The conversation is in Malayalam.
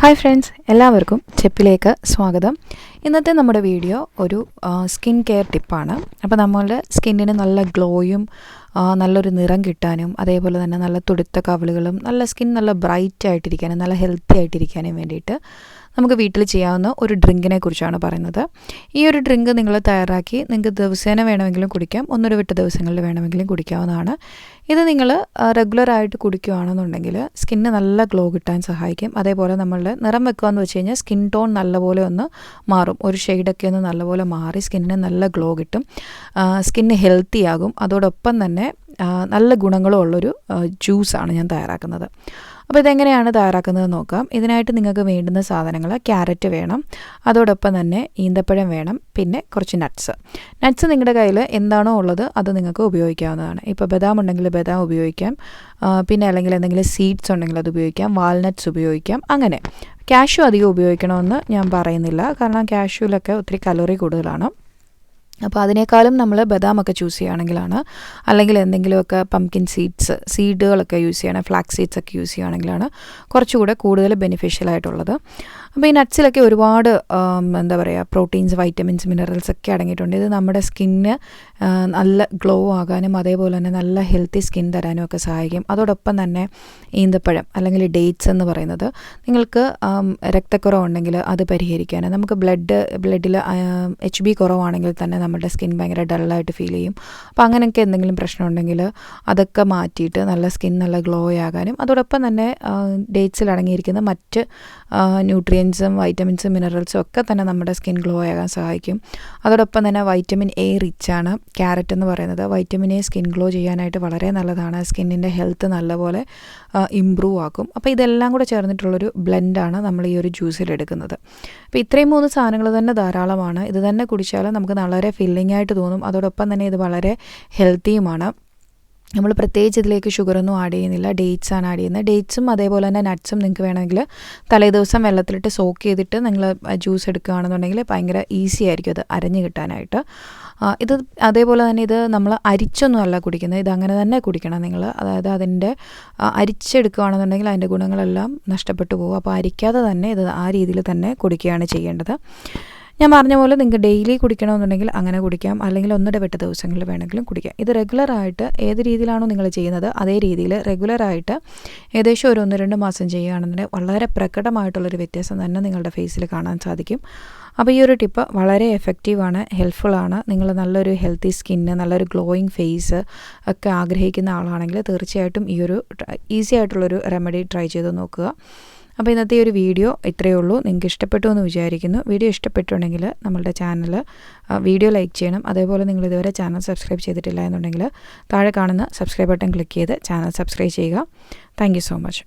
ഹായ് ഫ്രണ്ട്സ് എല്ലാവർക്കും ചെപ്പിലേക്ക് സ്വാഗതം. ഇന്നത്തെ നമ്മുടെ വീഡിയോ ഒരു സ്കിൻ കെയർ ടിപ്പാണ് അപ്പോൾ നമ്മളുടെ സ്കിന്നിന് നല്ല ഗ്ലോയും നല്ലൊരു നിറം കിട്ടാനും അതേപോലെ തന്നെ നല്ല തുടുത്ത കവളുകളും നല്ല സ്കിൻ നല്ല ബ്രൈറ്റ് ആയിട്ടിരിക്കാനും നല്ല ഹെൽത്തി ആയിട്ടിരിക്കാനും വേണ്ടിയിട്ട് നമുക്ക് വീട്ടിൽ ചെയ്യാവുന്ന ഒരു ഡ്രിങ്കിനെ കുറിച്ചാണ് പറയുന്നത്. ഈ ഒരു ഡ്രിങ്ക് നിങ്ങൾ തയ്യാറാക്കി നിങ്ങൾക്ക് ദിവസേന വേണമെങ്കിലും കുടിക്കാം. ഒന്നൊരു വിട്ട ദിവസങ്ങളിൽ വേണമെങ്കിലും കുടിക്കാവുന്നതാണ്. ഇത് നിങ്ങൾ റെഗുലറായിട്ട് കുടിക്കുകയാണെന്നുണ്ടെങ്കിൽ സ്കിന്ന് നല്ല ഗ്ലോ കിട്ടാൻ സഹായിക്കും. അതേപോലെ നമ്മളുടെ നിറം വെക്കുകയെന്ന് വെച്ച് കഴിഞ്ഞാൽ സ്കിൻ ടോൺ നല്ലപോലെ ഒന്ന് മാറും. ഒരു ഷെയ്ഡൊക്കെ ഒന്ന് നല്ലപോലെ മാറി സ്കിന്നിന് നല്ല ഗ്ലോ കിട്ടും. സ്കിന്ന് ഹെൽത്തി ആകും. അതോടൊപ്പം തന്നെ നല്ല ഗുണങ്ങളും ഉള്ളൊരു ജ്യൂസാണ് ഞാൻ തയ്യാറാക്കുന്നത്. അപ്പോൾ ഇതെങ്ങനെയാണ് തയ്യാറാക്കുന്നത് നോക്കാം. ഇതിനായിട്ട് നിങ്ങൾക്ക് വേണ്ടുന്ന സാധനങ്ങൾ ക്യാരറ്റ് വേണം. അതോടൊപ്പം തന്നെ ഈന്തപ്പഴം വേണം. പിന്നെ കുറച്ച് നട്ട്സ് നട്ട്സ് നിങ്ങളുടെ കയ്യിൽ എന്താണോ ഉള്ളത് അത് നിങ്ങൾക്ക് ഉപയോഗിക്കാവുന്നതാണ്. ഇപ്പോൾ ബദാം ഉണ്ടെങ്കിൽ ബദാം ഉപയോഗിക്കാം. പിന്നെ അല്ലെങ്കിൽ എന്തെങ്കിലും സീഡ്സ് ഉണ്ടെങ്കിൽ അത് ഉപയോഗിക്കാം. വാൾനട്ട്സ് ഉപയോഗിക്കാം. അങ്ങനെ. ക്യാഷ്യൂ അധികം ഉപയോഗിക്കണമെന്ന് ഞാൻ പറയുന്നില്ല. കാരണം ക്യാഷ്യൂലൊക്കെ ഒത്തിരി കലോറി കൂടുതലാണ്. അപ്പോൾ അതിനേക്കാളും നമ്മൾ ബദാമൊക്കെ ചൂസ് ചെയ്യുകയാണെങ്കിലാണ്. അല്ലെങ്കിൽ എന്തെങ്കിലുമൊക്കെ പംകിൻ സീഡ്സ് സീഡുകളൊക്കെ യൂസ് ചെയ്യണം ഫ്ലാക്സ് സീഡ്സ് ഒക്കെ യൂസ് ചെയ്യുകയാണെങ്കിലാണ് കുറച്ചുകൂടെ കൂടുതൽ ബെനിഫിഷ്യൽ ആയിട്ടുള്ളത്. അപ്പോൾ ഈ നട്ട്സിലൊക്കെ ഒരുപാട് എന്താ പറയുക പ്രോട്ടീൻസ് വൈറ്റമിൻസ് മിനറൽസ് ഒക്കെ അടങ്ങിയിട്ടുണ്ട്. ഇത് നമ്മുടെ സ്കിന്ന് നല്ല ഗ്ലോ ആകാനും അതേപോലെ തന്നെ നല്ല ഹെൽത്തി സ്കിൻ തരാനും ഒക്കെ സഹായിക്കും. അതോടൊപ്പം തന്നെ ഈന്തപ്പഴം അല്ലെങ്കിൽ ഡേറ്റ്സ് എന്ന് പറയുന്നത് നിങ്ങൾക്ക് രക്തക്കുറവുണ്ടെങ്കിൽ അത് പരിഹരിക്കാനും നമുക്ക് ബ്ലഡ് ബ്ലഡിൽ എച്ച് ബി കുറവാണെങ്കിൽ തന്നെ നമ്മുടെ സ്കിൻ ഭയങ്കര ഡള്ളായിട്ട് ഫീൽ ചെയ്യും. അപ്പോൾ അങ്ങനെയൊക്കെ എന്തെങ്കിലും പ്രശ്നം ഉണ്ടെങ്കിൽ അതൊക്കെ മാറ്റിയിട്ട് നല്ല സ്കിൻ നല്ല ഗ്ലോ ആകാനും അതോടൊപ്പം തന്നെ ഡേറ്റ്സിൽ അടങ്ങിയിരിക്കുന്ന മറ്റ് ന്യൂട്രിയൻസും വൈറ്റമിൻസും മിനറൽസും ഒക്കെ തന്നെ നമ്മുടെ സ്കിൻ ഗ്ലോ ആകാൻ സഹായിക്കും. അതോടൊപ്പം തന്നെ വൈറ്റമിൻ എ റിച്ച് ആണ്. ക്യാരറ്റ് എന്ന് പറയുന്നത് വൈറ്റമിൻ എ സ്കിൻ ഗ്ലോ ചെയ്യാനായിട്ട് വളരെ നല്ലതാണ്. സ്കിന്നിന്റെ ഹെൽത്ത് നല്ലപോലെ ഇമ്പ്രൂവ് ആക്കും. അപ്പോൾ ഇതെല്ലാം കൂടെ ചേർന്നിട്ടുള്ളൊരു ബ്ലെൻഡാണ് നമ്മൾ ഈ ഒരു ജ്യൂസിൽ എടുക്കുന്നത്. അപ്പോൾ ഇത്രയും മൂന്ന് സാധനങ്ങൾ തന്നെ ധാരാളമാണ്. ഇത് തന്നെ കുടിച്ചാൽ നമുക്ക് വളരെ ഫില്ലിംഗ് ആയിട്ട് തോന്നും. അതോടൊപ്പം തന്നെ ഇത് വളരെ ഹെൽത്തിയുമാണ് നമ്മൾ പ്രത്യേകിച്ച് ഇതിലേക്ക് ഷുഗറൊന്നും ആഡ് ചെയ്യുന്നില്ല. ഡേറ്റ്സ് ആണ് ആഡ് ചെയ്യുന്നത്. ഡേറ്റ്സും അതേപോലെ തന്നെ നട്ട്സും നിങ്ങൾക്ക് വേണമെങ്കിൽ തലേദിവസം വെള്ളത്തിലിട്ട് സോക്ക് ചെയ്തിട്ട് നിങ്ങൾ ജ്യൂസ് എടുക്കുകയാണെന്നുണ്ടെങ്കിൽ ഭയങ്കര ഈസി ആയിരിക്കും അത് അരഞ്ഞു കിട്ടാനായിട്ട്. ഇത് അതേപോലെ തന്നെ ഇത് നമ്മൾ അരിച്ചൊന്നും അല്ല കുടിക്കുന്നത്. ഇത് അങ്ങനെ തന്നെ കുടിക്കണം നിങ്ങൾ. അതായത് അതിന്റെ അരിച്ചെടുക്കുകയാണെന്നുണ്ടെങ്കിൽ അതിന്റെ ഗുണങ്ങളെല്ലാം നഷ്ടപ്പെട്ടു പോകും. അപ്പോൾ അരിക്കാതെ തന്നെ ഇത് ആ രീതിയിൽ തന്നെ കുടിക്കുകയാണ് ചെയ്യേണ്ടത്. ഞാൻ പറഞ്ഞ പോലെ നിങ്ങൾക്ക് ഡെയിലി കുടിക്കണമെന്നുണ്ടെങ്കിൽ അങ്ങനെ കുടിക്കാം. അല്ലെങ്കിൽ ഒന്നിടവിട്ട ദിവസങ്ങളിൽ വേണമെങ്കിലും കുടിക്കാം. ഇത് റെഗുലറായിട്ട് ഏത് രീതിയിലാണോ നിങ്ങൾ ചെയ്യുന്നത് അതേ രീതിയിൽ റെഗുലറായിട്ട് ഏകദേശം ഒരു ഒന്ന് രണ്ട് മാസം ചെയ്യുകയാണെന്നുണ്ടെങ്കിൽ വളരെ പ്രകടമായിട്ടുള്ളൊരു വ്യത്യാസം തന്നെ നിങ്ങളുടെ ഫേസിൽ കാണാൻ സാധിക്കും. അപ്പോൾ ഈ ഒരു ടിപ്പ് വളരെ എഫക്റ്റീവാണ് ഹെൽപ്ഫുള്ളാണ് നിങ്ങൾ നല്ലൊരു ഹെൽത്തി സ്കിന്ന് നല്ലൊരു ഗ്ലോയിങ് ഫേസ് ഒക്കെ ആഗ്രഹിക്കുന്ന ആളാണെങ്കിൽ തീർച്ചയായിട്ടും ഈ ഒരു ഈസി ആയിട്ടുള്ളൊരു റെമഡി ട്രൈ ചെയ്ത് നോക്കുക. അപ്പോൾ ഇന്നത്തെ ഒരു വീഡിയോ ഇത്രയേ ഉള്ളൂ. നിങ്ങൾക്ക് ഇഷ്ടപ്പെട്ടു എന്ന് വിചാരിക്കുന്നു. വീഡിയോ ഇഷ്ടപ്പെട്ടുണ്ടെങ്കിൽ നമ്മളുടെ ചാനൽ വീഡിയോ ലൈക്ക് ചെയ്യണം. അതേപോലെ നിങ്ങൾ ഇതുവരെ ചാനൽ സബ്സ്ക്രൈബ് ചെയ്തിട്ടില്ല എന്നുണ്ടെങ്കിൽ താഴെ കാണുന്ന സബ്സ്ക്രൈബ് ബട്ടൺ ക്ലിക്ക് ചെയ്ത് ചാനൽ സബ്സ്ക്രൈബ് ചെയ്യുക. Thank so much.